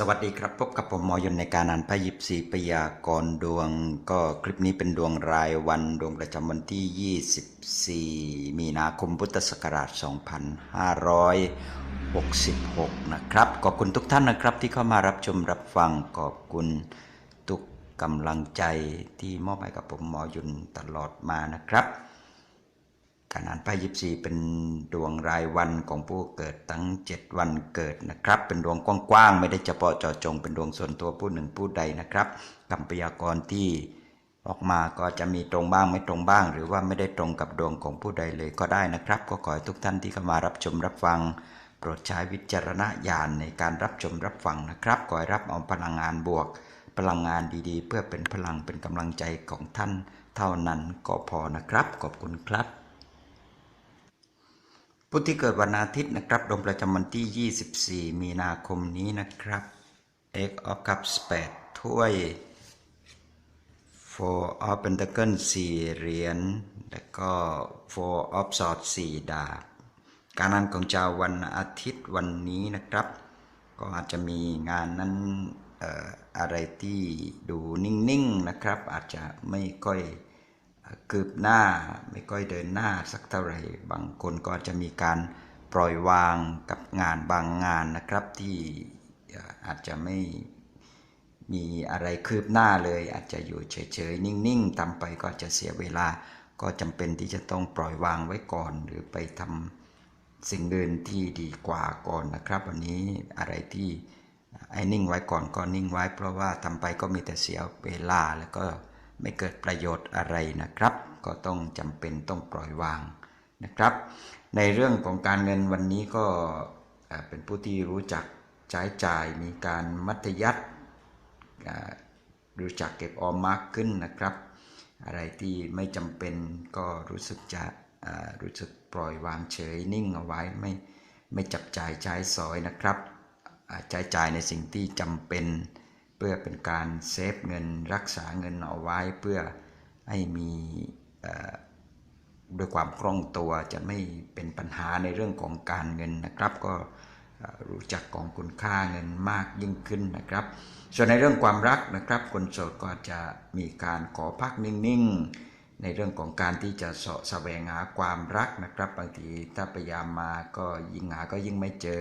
สวัสดีครับ พบกับผมหมอยนในการอ่านพระยิบสีปยากรดวง ก็คลิปนี้เป็นดวงรายวันดวงประจำวันที่ 24 มีนาคมพุทธศักราช 2566 นะครับ ขอบคุณทุกท่านนะครับที่เข้ามารับชมรับฟังขอบคุณทุกกำลังใจที่มอบให้กับผมหมอยุนตลอดมานะครับ การอ่านไพ่ยิปซีเป็นดวงรายวันของผู้เกิดทั้ง 7 วันเกิดนะครับ เป็นดวงกว้างๆ ไม่ได้เฉพาะเจาะจง เป็นดวงส่วนตัวผู้หนึ่งผู้ใดนะครับคำพยากรณ์ที่ออกมาก็จะมีตรงบ้างไม่ตรงบ้าง หรือว่าไม่ได้ตรงกับดวงของผู้ใดเลยก็ได้นะครับ ก็ขอให้ทุกท่านที่เข้ามารับชมรับฟัง โปรดใช้วิจารณญาณในการรับชมรับฟังนะครับขอให้รับเอาพลังงานบวก พลังงานดีๆ เพื่อเป็นพลังเป็นกำลังใจของท่านเท่านั้นก็พอนะครับ ขอบคุณครับ ผู้ที่เกิดวันอาทิตย์นะครับดวงประจำวันที่ 24 มีนาคมนี้นะครับ X of Cups 8ถ้วย Four of Pentacles 4เหรียญ แล้วก็ Four of Swords 4ดาบ การงานของชาววันอาทิตย์วันนี้นะครับ ก็อาจจะมีงานนั้นเอ่ออะไรที่ดูนิ่งๆนะครับ อาจจะไม่ค่อย คืบหน้าไม่ค่อยเดินหน้าสักเท่าไหร่ บางคนก็จะมีการปล่อยวางกับงานบางงานนะครับ ที่เอ่ออาจจะไม่มีอะไรคืบหน้าเลย อาจจะอยู่เฉยๆ นิ่งๆทำไปก็จะเสียเวลา ก็จำเป็นที่จะต้องปล่อยวางไว้ก่อน หรือไปทำสิ่งอื่นที่ดีกว่าก่อนนะครับ วันนี้อะไรที่ไอ้นิ่งไว้ก่อนก็นิ่งไว้ เพราะว่าทำไปก็มีแต่เสียเวลาแล้วก็ ไม่เกิดประโยชน์อะไรนะครับ ก็ต้องจำเป็นต้องปล่อยวางนะครับ ในเรื่องของการเงินวันนี้ก็เป็นผู้ที่รู้จักใช้จ่ายมีการมัธยัติรู้จักเก็บออมมากขึ้นนะครับ อะไรที่ไม่จำเป็นก็รู้สึกจะรู้สึกปล่อยวางเฉยนิ่งเอาไว้ไม่ไม่จับจ่ายใช้สอยนะครับอ่าใช้จ่ายในสิ่งที่จำเป็น เพื่อเป็นการเซฟเงินรักษาเงินเอาไว้เพื่อให้มีด้วยความคล่องตัวจะไม่เป็นปัญหาในเรื่องของการเงินนะครับ ก็รู้จักของคุณค่าเงินมากยิ่งขึ้นนะครับ ส่วนในเรื่องความรักนะครับ คนโสดก็จะมีการขอพักนิ่งๆ ในเรื่องของการที่จะเสาะแสวงหาความรักนะครับบางทีถ้าพยายามมาก็ยิ่งหาก็ยิ่งไม่เจอ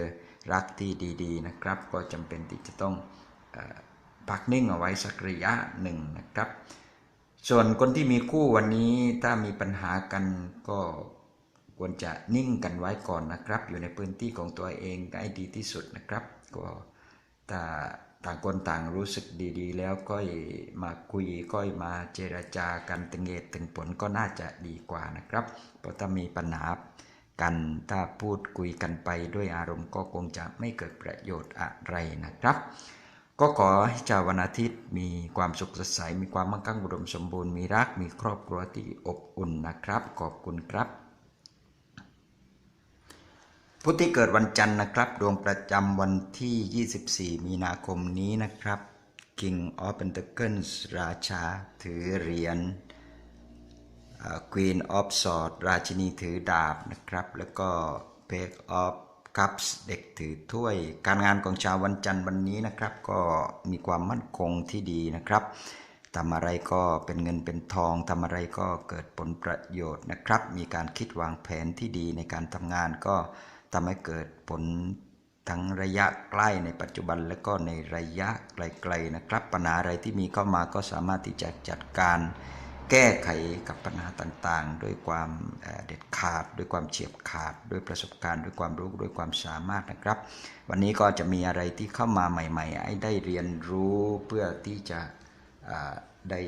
รักที่ดี ๆ นะครับ ก็จำเป็นที่จะต้องอ พักนิ่งเอาไว้สักระยะหนึ่งนะครับ ส่วนคนที่มีคู่วันนี้ถ้ามีปัญหากันก็ควรจะนิ่งกันไว้ก่อนนะครับ อยู่ในพื้นที่ของตัวเองให้ดีที่สุดนะครับ ก็ถ้าต่างคนต่างรู้สึกดีๆ แล้วก็มาคุยก็มาเจรจากันตึงเหตุตึงผลก็น่าจะดีกว่านะครับ เพราะถ้ามีปัญหากันถ้าพูดคุยกันไปด้วยอารมณ์ก็คงจะไม่เกิดประโยชน์อะไรนะครับ ก็ขอให้ชาววันอาทิตย์มีความสุขสดใส มีความมั่งคั่งอุดมสมบูรณ์ มีรัก มีครอบครัวที่อบอุ่นนะครับ ขอบคุณครับผู้ที่เกิดวันจันทร์นะครับ ดวงประจำวันที่ 24 มีนาคมนี้นะครับ King of Pentacles ราชาถือเหรียญ Queen of Swords ราชินีถือดาบนะครับ แล้วก็ Page of Cups เด็กถือถ้วยการงานของชาววันจันทร์วันนี้นะครับ ก็มีความมั่นคงที่ดีนะครับทำอะไรก็เป็นเงินเป็นทองทำอะไรก็เกิดผลประโยชน์นะครับ มีการคิดวางแผนที่ดีในการทำงานก็ทำให้เกิดผลทั้งระยะใกล้ในปัจจุบันและก็ในระยะไกลๆนะครับ ปัญหาอะไรที่มีเข้ามาก็สามารถที่จะจัดการ แก้ไขกับปัญหาต่างๆ ด้วยความเด็ดขาด ด้วยความเฉียบขาด ด้วยประสบการณ์ ด้วยความรู้ ด้วยความสามารถนะครับ วันนี้ก็จะมีอะไรที่เข้ามาใหม่ ๆ ให้ได้เรียนรู้เพื่อที่จะได้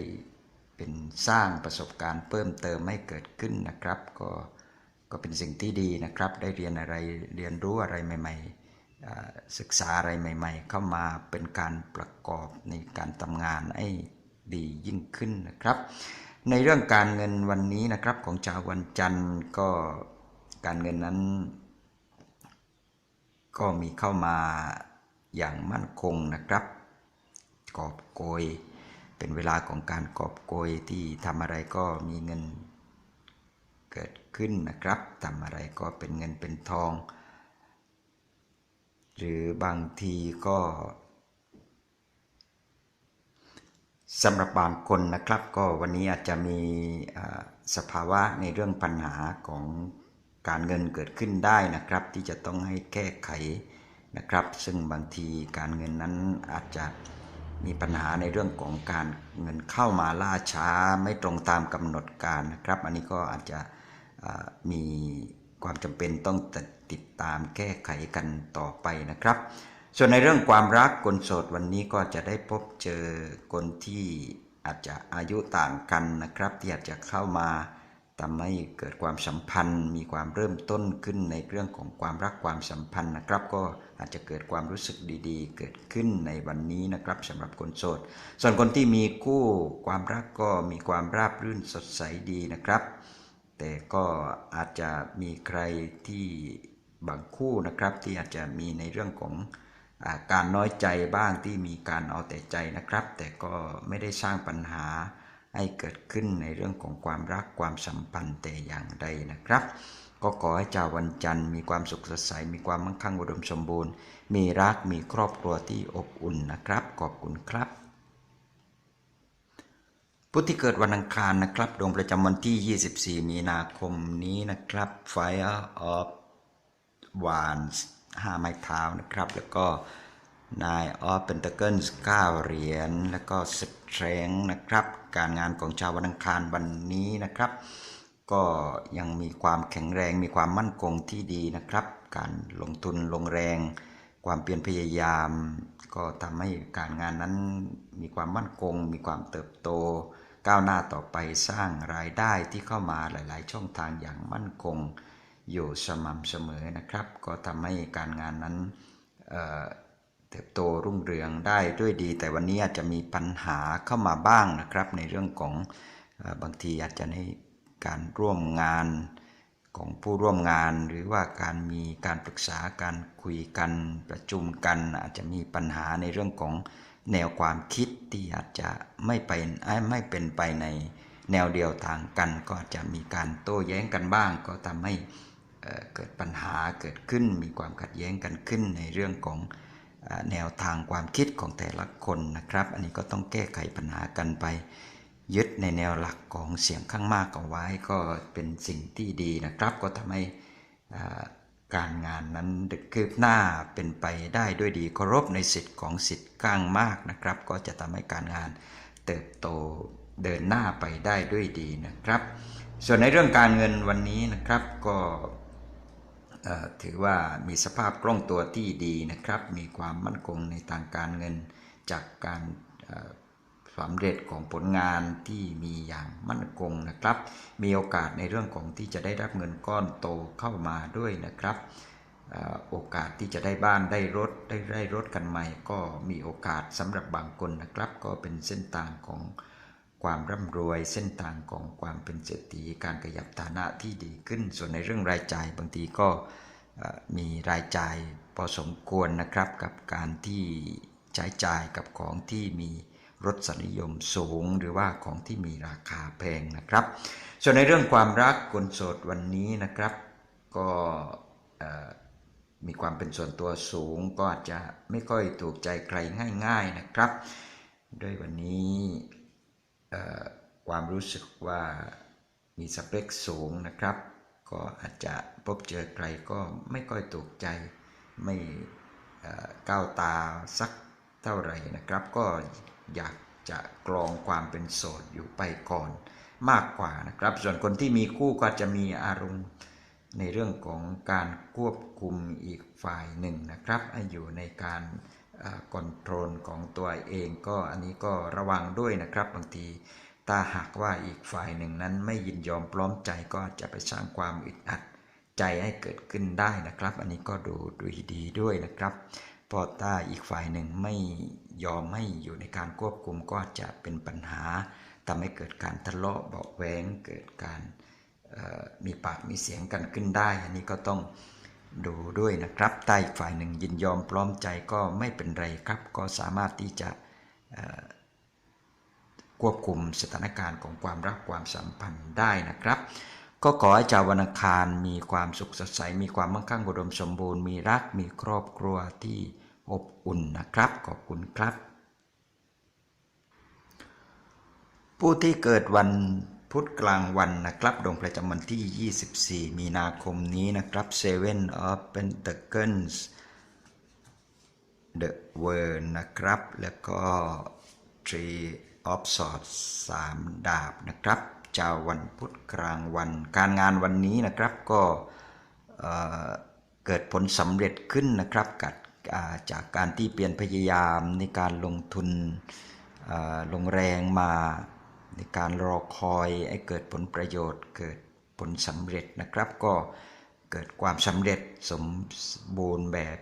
เป็นสร้างประสบการณ์เพิ่มเติมให้เกิดขึ้นนะครับ ก็ก็เป็นสิ่งที่ดีนะครับ ได้เรียนอะไรเรียนรู้อะไรใหม่ ๆ ศึกษาอะไรใหม่ ๆ เข้ามาเป็นการประกอบในการทำงานให้ดียิ่งขึ้นนะครับ ในเรื่องการเงินวันนี้นะครับของชาววันจันทร์ก็การเงินนั้น ก็มีเข้ามาอย่างมั่นคงนะครับ กอบโกย เป็นเวลาของการกอบโกยที่ทำอะไรก็มีเงินเกิดขึ้นนะครับทำอะไรก็เป็นเงินเป็นทอง หรือบางทีก็ สำหรับบางคนนะครับ ก็วันนี้อาจจะมีสภาวะในเรื่องปัญหาของการเงินเกิดขึ้นได้นะครับ ที่จะต้องให้แก้ไขนะครับ ซึ่งบางทีการเงินนั้นอาจจะมีปัญหาในเรื่องของการเงินเข้ามาล่าช้าไม่ตรงตามกำหนดการนะครับ อันนี้ก็อาจจะมีความจำเป็นต้องติดตามแก้ไขกันต่อไปนะครับ ส่วนในเรื่องความรักคนโสดวันนี้ก็จะได้พบเจอคนที่อาจจะอายุต่างกันนะครับ ที่อาจจะเข้ามาทำให้เกิดความสัมพันธ์ มีความเริ่มต้นขึ้นในเรื่องของความรักความสัมพันธ์นะครับ ก็อาจจะเกิดความรู้สึกดีๆ เกิดขึ้นในวันนี้นะครับสำหรับคนโสด ส่วนคนที่มีคู่ความรักก็มีความราบรื่นสดใสดีนะครับ แต่ก็อาจจะมีใครที่บางคู่นะครับที่อาจจะมีในเรื่องของ การน้อยใจบ้างที่มีการเอาแต่ใจนะครับ แต่ก็ไม่ได้สร้างปัญหาให้เกิดขึ้นในเรื่องของความรักความสัมพันธ์แต่อย่างใดนะครับ ก็ขอให้ชาววันจันทร์มีความสุขสดใสมีความมั่งคั่งอุดมสมบูรณ์ มีรักมีครอบครัวที่อบอุ่นนะครับ ขอบคุณครับผู้ที่เกิดวันอังคารนะครับดวงประจำวันที่ 24 มีนาคมนี้นะครับ Fire of Wands ห้าไม้เท้านะครับ แล้วก็ Nine of Pentacles 9เหรียญ แล้วก็ Strength นะครับ การงานของชาววันอังคารวันนี้นะครับ ก็ยังมีความแข็งแรง มีความมั่นคงที่ดีนะครับ การลงทุนลงแรง ความเพียรพยายาม ก็ทำให้การงานนั้นมีความมั่นคง มีความเติบโต ก้าวหน้าต่อไปสร้างรายได้ที่เข้ามาหลาย ๆ ช่องทางอย่างมั่นคง อยู่สม่ำเสมอนะครับ ก็ทำให้การงานนั้นเติบโตรุ่งเรืองได้ด้วยดี แต่วันนี้อาจจะมีปัญหาเข้ามาบ้างนะครับ ในเรื่องของอบางทีอาจจะในการร่วมงานของผู้ร่วมงาน หรือว่าการมีการปรึกษาการคุยกันประชุมกัน อาจจะมีปัญหาในเรื่องของแนวความคิดที่อาจจะไม่ไปไม่เป็นไปในแนวเดียวทางกัน ก็อาจจะมีการโต้แย้งกันบ้าง ก็ทำให้ เกิดปัญหาเกิดขึ้นมีความขัดแย้งกันขึ้นในเรื่องของแนวทางความคิดของแต่ละคนนะครับ อันนี้ก็ต้องแก้ไขปัญหากันไป ยึดในแนวหลักของเสียงข้างมากเอาไว้ก็เป็นสิ่งที่ดีนะครับ ก็ทำให้การงานนั้นคืบหน้าเป็นไปได้ด้วยดีเคารพในสิทธิ์ของสิทธิ์ข้างมากนะครับ ก็จะทำให้การงานเติบโตเดินหน้าไปได้ด้วยดีนะครับ ส่วนในเรื่องการเงินวันนี้นะครับก็ ถือว่ามีสภาพคล่องตัวที่ดีนะครับ มีความมั่นคงในทางการเงินจากการสำเร็จของผลงานที่มีอย่างมั่นคงนะครับ มีโอกาสในเรื่องของที่จะได้รับเงินก้อนโตเข้ามาด้วยนะครับโอกาสที่จะได้บ้านได้รถได้ได้รถกันใหม่ ก็มีโอกาสสำหรับบางคนนะครับ ก็เป็นเส้นทางของ ความร่ำรวยเส้นทางของความเป็นเศรษฐีการขยับฐานะที่ดีขึ้น ส่วนในเรื่องรายจ่ายบางทีก็มีรายจ่ายพอสมควรนะครับกับการที่ใช้จ่ายกับของที่มีรสนิยมสูง หรือว่าของที่มีราคาแพงนะครับ ส่วนในเรื่องความรักคนโสดวันนี้นะครับ ก็มีความเป็นส่วนตัวสูงก็อาจจะไม่ค่อยถูกใจใครง่าย ๆนะครับ ด้วยวันนี้ ความรู้สึกว่ามีสเปคสูงนะครับ ก็อาจจะพบเจอใครก็ไม่ค่อยถูกใจไม่ก้าวตาสักเท่าไหร่นะครับ ก็อยากจะกรองความเป็นโสดอยู่ไปก่อนมากกว่านะครับ ส่วนคนที่มีคู่ก็จะมีอารมณ์ในเรื่องของการควบคุมอีกฝ่ายหนึ่งนะครับ อยู่ในการ คอนโทรลของตัวเองก็อันนี้ก็ระวังด้วยนะครับบางทีถ้าหากว่าอีกฝ่ายหนึ่งนั้นไม่ยินยอมพร้อมใจก็อาจจะไปสร้างความอึดอัดใจให้เกิดขึ้นได้นะครับ อันนี้ก็ดูดูดีด้วยนะครับพราะถ้าอีกฝ่ายหนึ่งไม่ยอมให้อยู่ในการควบคุมก็จะเป็นปัญหาทำให้เกิดการทะเลาะเบาะแวงเกิดการมีปากมีเสียงกันขึ้นได้ อันนี้ก็ต้อง ดูด้วยนะครับถ้าอีกฝ่ายหนึ่งยินยอมพร้อมใจก็ไม่เป็นไรครับ ก็สามารถที่จะควบคุมสถานการณ์ของความรักความสัมพันธ์ได้นะครับ ก็ขอให้ชาววันอังคารมีความสุขสดใส มีความมั่งคั่งอุดมสมบูรณ์ มีรัก มีครอบครัวที่อบอุ่นนะครับ ขอบคุณครับ ผู้ที่เกิดวัน พุธกลางวันนะครับดวงประจำวันที่ 24 มีนาคมนี้นะครับ Seven of Pentacles The World นะครับ แล้วก็ Three of Swords สามดาบนะครับเจ้าวันพุธกลางวัน การงานวันนี้นะครับก็เอ่อเกิดผลสำเร็จขึ้นนะครับกับอ่าจากการที่เปลี่ยนพยายามในการลงทุนลงแรงมา ในการรอคอยให้เกิดผลประโยชน์ เกิดผลสำเร็จนะครับ ก็เกิดความสำเร็จสมบูรณ์แบบ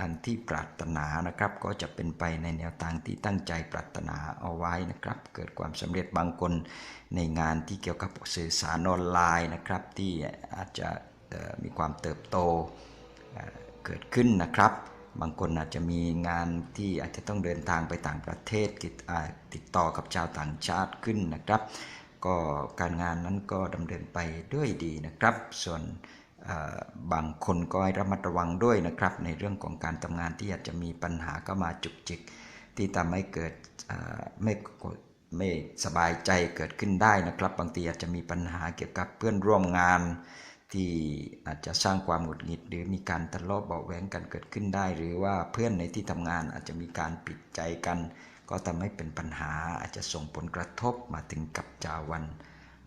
ดังที่ปรารถนานะครับ ก็จะเป็นไปในแนวทางที่ตั้งใจปรารถนาเอาไว้นะครับ เกิดความสำเร็จบางคนในงานที่เกี่ยวกับสื่อสารออนไลน์นะครับ ที่อาจจะมีความเติบโตเกิดขึ้นนะครับ บางคนอาจจะมีงานที่อาจจะต้องเดินทางไปต่างประเทศติดต่อกับชาวต่างชาติขึ้นนะครับ ก็การงานนั้นก็ดำเนินไปด้วยดีนะครับ ส่วนบางคนก็ให้ระมัดระวังด้วยนะครับ ในเรื่องของการทำงานที่อาจจะมีปัญหาเข้ามาจุกจิก ที่ทำให้เกิดไม่ไม่สบายใจเกิดขึ้นได้นะครับ บางทีอาจจะมีปัญหาเกี่ยวกับเพื่อนร่วมงาน ที่อาจจะสร้างความหงุดหงิด หรือมีการทะเลาะเบาะแวงกันเกิดขึ้นได้ หรือว่าเพื่อนในที่ทำงานอาจจะมีการปิดใจกัน ก็ทำให้เป็นปัญหาอาจจะส่งผลกระทบมาถึงกับจาวัน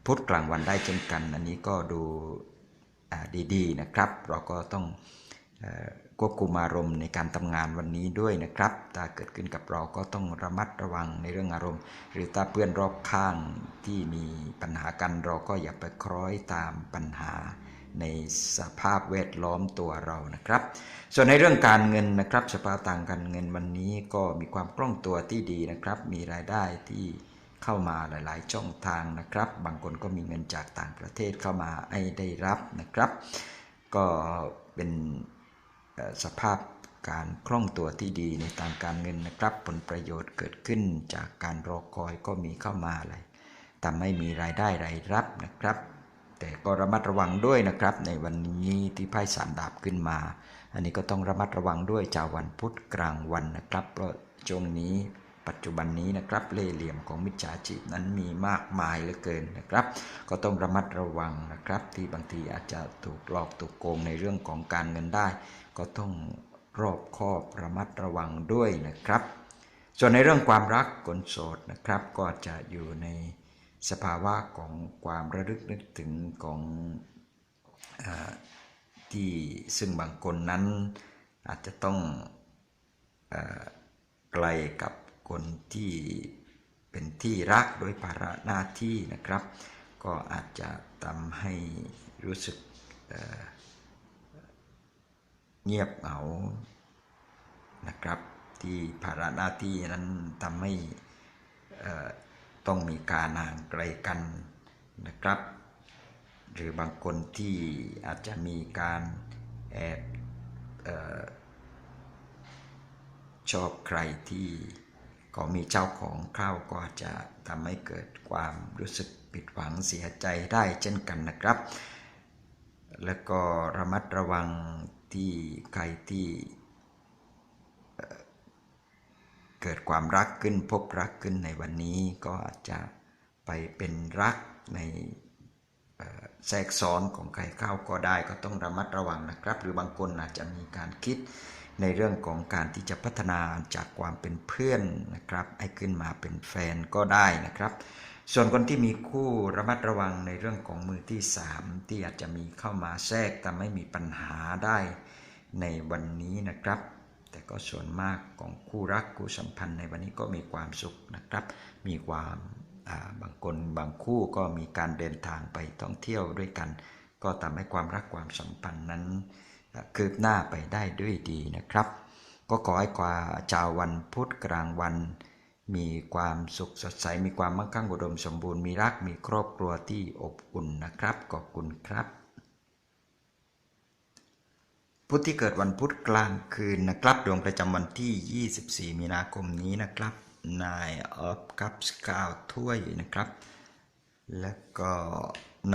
พุธกลางวันได้เช่นกัน อันนี้ก็ดูดีๆนะครับ เราก็ต้องอควบคุมอารมณ์ในการทำงานวันนี้ด้วยนะครับ ถ้าเกิดขึ้นกับเราก็ต้องระมัดระวังในเรื่องอารมณ์ หรือถ้าเพื่อนรอบข้างที่มีปัญหากันเราก็อย่าไปคล้อยตามปัญหา ในสภาพแวดล้อมตัวเรานะครับ ส่วนในเรื่องการเงินนะครับสภาพต่างการเงินวันนี้ก็มีความคล่องตัวที่ดีนะครับ มีรายได้ที่เข้ามาหลาย ๆ ช่องทางนะครับ บางคนก็มีเงินจากต่างประเทศเข้ามาให้ได้รับนะครับ ก็เป็นสภาพการคล่องตัวที่ดีในทางการเงินนะครับ ผลประโยชน์เกิดขึ้นจากการรอคอยก็มีเข้ามาเลยทำให้มีรายได้รายรับนะครับ แต่ก็ระมัดระวังด้วยนะครับ ในวันนี้ที่ไพ่สามดาบขึ้นมา อันนี้ก็ต้องระมัดระวังด้วยจากวันพุธกลางวันนะครับ เพราะช่วงนี้ปัจจุบันนี้นะครับเล่เหลี่ยมของมิจฉาชีพนั้นมีมากมายเหลือเกินนะครับ ก็ต้องระมัดระวังนะครับ ที่บางทีอาจจะถูกหลอกถูกโกงในเรื่องของการเงินได้ ก็ต้องรอบคอบระมัดระวังด้วยนะครับ ส่วนในเรื่องความรักคนโสดนะครับ ก็จะอยู่ใน สภาวะของความระลึกนึกถึงของอที่ซึ่งบางคนนั้นอาจจะต้องอไกลกับคนที่เป็นที่รักโดยภาระหน้าที่นะครับ ก็อาจจะทำให้รู้สึกเเงียบเหงานะครับ ที่ภาระหน้าที่นั้นทำให้ ต้องมีการห่างไกลกันนะครับ หรือบางคนที่อาจจะมีการแอบออชอบใครที่ก็มีเจ้าของเข้าก็จะทำให้เกิดความรู้สึกผิดหวังเสียใจได้เช่นกันนะครับ แล้วก็ระมัดระวังที่ใครที่ เกิดความรักขึ้นพบรักขึ้นในวันนี้ก็อาจจะไปเป็นรักในแทรกซ้อนของใครเข้าก็ได้ก็ต้องระมัดระวังนะครับ หรือบางคนอาจจะมีการคิดในเรื่องของการที่จะพัฒนาจากความเป็นเพื่อนนะครับให้ขึ้นมาเป็นแฟนก็ได้นะครับ ส่วนคนที่มีคู่ระมัดระวังในเรื่องของมือที่สามที่อาจจะมีเข้ามาแทรกทำให้มีปัญหาได้ในวันนี้นะครับ แต่ก็ส่วนมากของคู่รักคู่สัมพันธ์ในวันนี้ก็มีความสุขนะครับ มีความาบางคนบางคู่ก็มีการเดินทางไปท่องเที่ยวด้วยกัน ก็ทำให้ความรักความสัมพันธ์นั้นคืบหน้าไปได้ด้วยดีนะครับ ก็ขอให้กว่าชาววันพุธกลางวัน มีความสุขสดใส มีความมั่งคั่งอุดมสมบูรณ์ มีรัก มีครอบครัวที่อบอุ่นนะครับ ขอบคุณครับ พุธที่เกิดวันพุธกลางคืนนะครับดวงประจำวันที่ 24 มีนาคมนี้นะครับนายออฟคัพสกาวถ้วยนะครับ แล้วก็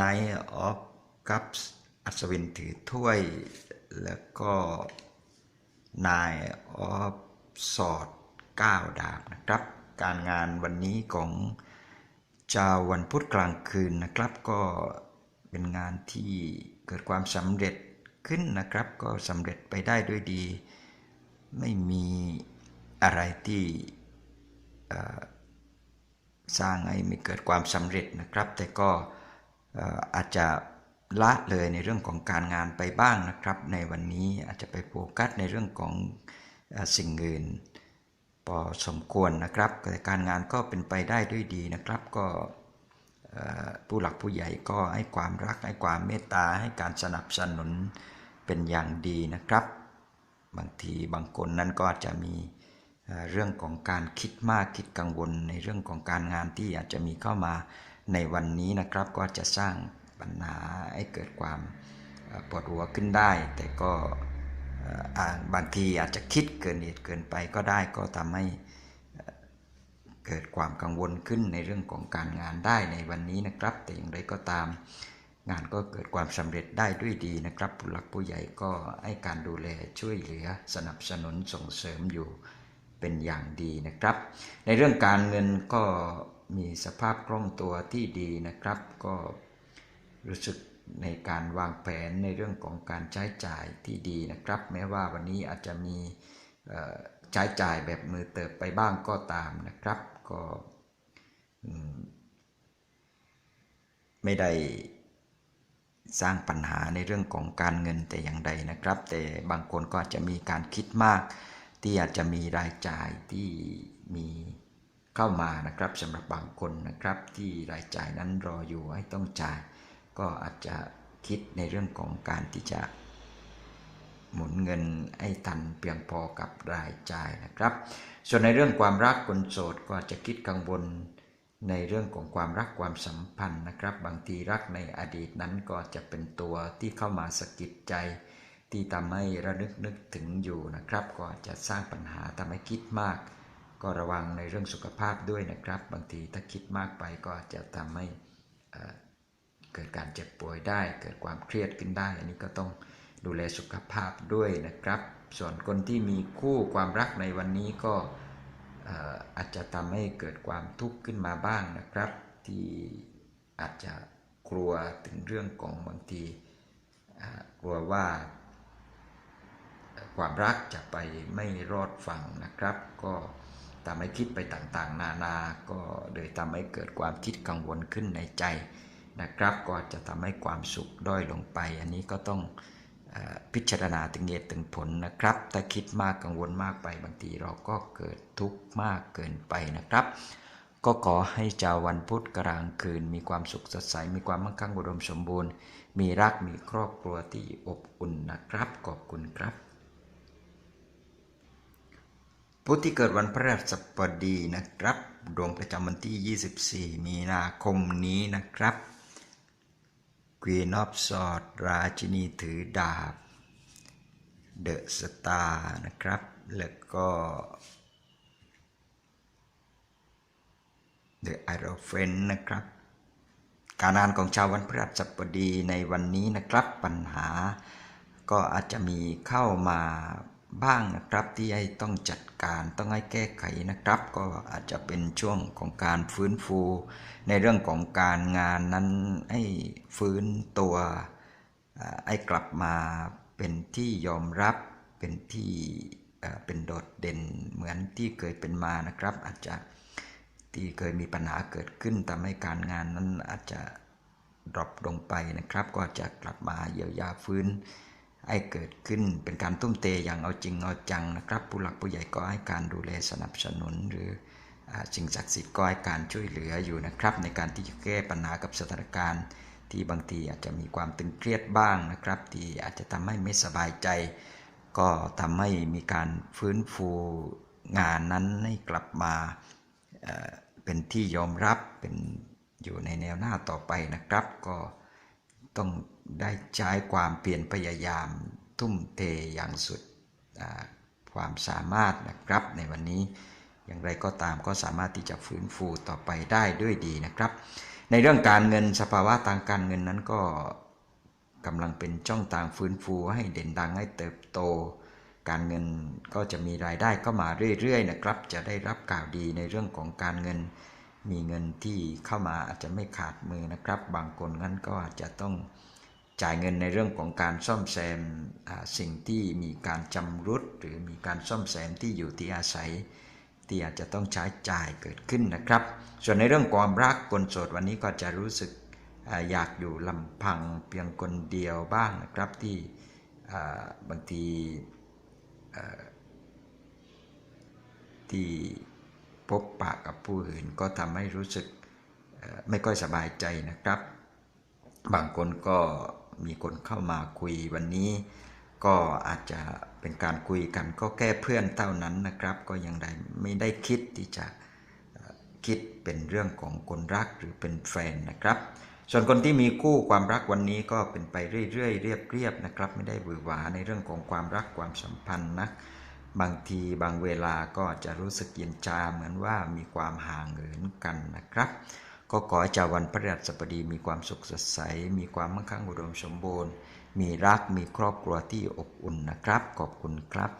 นายออฟคัพอัศวินถือถ้วย แล้วก็นายออฟสอดก้าวดาบนะครับ การงานวันนี้ของจะวันพุธกลางคืนนะครับ ก็เป็นงานที่เกิดความสำเร็จ ขึ้นนะครับ ก็สำเร็จไปได้ด้วยดี ไม่มีอะไรที่สร้างให้ไม่เกิดความสำเร็จนะครับ แต่ก็อาจจะละเลยในเรื่องของการงานไปบ้างนะครับ ในวันนี้อาจจะไปโฟกัสในเรื่องของสิ่งอื่นพอสมควรนะครับแต่การงานก็เป็นไปได้ด้วยดีนะครับ ก็ ผู้หลักผู้ใหญ่ก็ให้ความรักให้ความเมตตาให้การสนับสนุนเป็นอย่างดีนะครับ บางทีบางคนนั้นก็อาจจะมีเรื่องของการคิดมากคิดกังวลในเรื่องของการงานที่อาจจะมีเข้ามาในวันนี้นะครับ ก็จะสร้างปัญหาให้เกิดความปวดหัวขึ้นได้ แต่ก็บางทีอาจจะคิดเกินเหตุเกินไปก็ได้ก็ทำให้ เกิดความกังวลขึ้นในเรื่องของการงานได้ในวันนี้นะครับ แต่อย่างไรก็ตาม งานก็เกิดความสำเร็จได้ด้วยดีนะครับ ผู้หลักผู้ใหญ่ก็ให้การดูแลช่วยเหลือสนับสนุนส่งเสริมอยู่เป็นอย่างดีนะครับ ในเรื่องการเงินก็มีสภาพคล่องตัวที่ดีนะครับ ก็รู้สึกในการวางแผนในเรื่องของการใช้จ่ายที่ดีนะครับ แม้ว่าวันนี้อาจจะมีใช้จ่ายแบบมือเติบไปบ้างก็ตามนะครับ ก็ไม่ได้สร้างปัญหาในเรื่องของการเงินแต่อย่างใดนะครับ แต่บางคนก็อาจจะมีการคิดมาก ที่อาจจะมีรายจ่ายที่มีเข้ามานะครับสำหรับบางคนนะครับ ที่รายจ่ายนั้นรออยู่ให้ต้องจ่าย ก็อาจจะคิดในเรื่องของการที่จะ หมุนเงินให้ทันเพียงพอกับรายจ่ายนะครับ ส่วนในเรื่องความรักคนโสดก็จะคิดกังวลในเรื่องของความรักความสัมพันธ์นะครับ บางทีรักในอดีตนั้นก็จะเป็นตัวที่เข้ามาสะกิดใจ ที่ทำให้ระลึกนึกถึงอยู่นะครับ ก็จะสร้างปัญหาทำให้คิดมาก ก็ระวังในเรื่องสุขภาพด้วยนะครับ บางทีถ้าคิดมากไปก็จะทำให้เอ่อเกิดการเจ็บป่วยได้ เกิดความเครียดขึ้นได้ อันนี้ก็ต้อง ดูแลสุขภาพด้วยนะครับ ส่วนคนที่มีคู่ความรักในวันนี้ก็อาจจะทำให้เกิดความทุกข์ขึ้นมาบ้างนะครับ ที่อาจจะกลัวถึงเรื่องของบางทีกลัวว่าความรักจะไปไม่รอดฝั่งนะครับ ก็ทำให้คิดไปต่างๆ นานา ก็เลยทำให้เกิดความคิดกังวลขึ้นในใจนะครับ ก็จะทำให้ความสุขด้อยลงไป อันนี้ก็ต้อง พิจารณาถึงเหตุถึงผลนะครับ ถ้าคิดมากกังวลมากไปบางทีเราก็เกิดทุกข์มากเกินไปนะครับ ก็ขอให้เจ้าวันพุธกลางคืน มีความสุขสดใส มีความมั่งคั่งอุดมสมบูรณ์ มีรักมีครอบครัวที่อบอุ่นนะครับ ขอบคุณครับผู้ที่เกิดวันพฤหัสบดีนะครับ ดวงประจำวันที่ 24 มีนาคมนี้นะครับ Queen of Swords ราชินีถือดาบ The Star นะครับ แล้วก็ The Irophant นะครับ การงานของชาววันพฤหัสบดีในวันนี้นะครับ ปัญหาก็อาจจะมีเข้ามา บ้างนะครับที่ให้ต้องจัดการต้องให้แก้ไขนะครับ ก็อาจจะเป็นช่วงของการฟื้นฟู ในเรื่องของการงานนั้นให้ฟื้นตัวเอ่อให้กลับมาเป็นที่ยอมรับเป็นที่เอ่อเป็นโดดเด่นเหมือนที่เคยเป็นมานะครับ อาจจะที่เคยมีปัญหาเกิดขึ้นทำให้การงานนั้นอาจจะดรอปลงไปนะครับ ก็จะกลับมาเยียวยาฟื้น ให้เกิดขึ้นเป็นการทุ่มเทอย่างเอาจริงเอาจังนะครับ ผู้หลักผู้ใหญ่ก็ให้การดูแลสนับสนุนหรืออสิ่งศักดิ์สิทธิ์ก็ให้การช่วยเหลืออยู่นะครับ ในการที่จะแก้ปัญหากับสถานการณ์ ที่บางทีอาจจะมีความตึงเครียดบ้างนะครับ ที่อาจจะทำให้ไม่สบายใจ ก็ทำให้มีการฟื้นฟูงานนั้นให้กลับมาเป็นที่ยอมรับเป็นอยู่ในแนวหน้าต่อไปนะครับ ก็ต้อง ได้ใช้ความเปลี่ยนพยายาม ทุ่มเทอย่างสุดความสามารถนะครับในวันนี้ อย่างไรก็ตามก็สามารถที่จะฟื้นฟูต่อไปได้ด้วยดีนะครับ ในเรื่องการเงินสภาวะทางการเงินนั้นก็กำลังเป็นช่องทางฟื้นฟูให้เด่นดังให้เติบโต การเงินก็จะมีรายได้เข้ามาเรื่อยๆนะครับ จะได้รับข่าวดีในเรื่องของการเงิน มีเงินที่เข้ามาอาจจะไม่ขาดมือนะครับ บางคนงั้นก็อาจจะต้อง จ่ายเงินในเรื่องของการซ่อมแซมสิ่งที่มีการจำรุด หรือมีการซ่อมแซมที่อยู่ที่อาศัย ที่อาจจะต้องใช้จ่ายเกิดขึ้นนะครับ ส่วนในเรื่องความรักคนโสดวันนี้ก็จะรู้สึกอยากอยู่ลำพังเพียงคนเดียวบ้างนะครับที่บางทีที่พบปะกับผู้อื่นก็ทำให้รู้สึกไม่ค่อยสบายใจนะครับ บางคนก็ มีคนเข้ามาคุยวันนี้ ก็อาจจะเป็นการคุยกันก็แค่เพื่อนเท่านั้นนะครับ ก็ยังได้ไม่ได้คิดที่จะคิดเป็นเรื่องของคนรักหรือเป็นแฟนนะครับ ส่วนคนที่มีคู่ความรักวันนี้ก็เป็นไปเรื่อยๆเรียบๆนะครับ ไม่ได้หวือหวาในเรื่องของความรักความสัมพันธ์นะบางทีบางเวลาก็จะรู้สึกเย็นชาเหมือนว่ามีความห่างเหินกันนะครับ ก็ขอให้เจ้าวันพระฤหัสบดีมีความสุขสดใส มีความมั่งคั่งอุดมสมบูรณ์ มีรักมีครอบครัวที่อบอุ่นนะครับ ขอบคุณครับ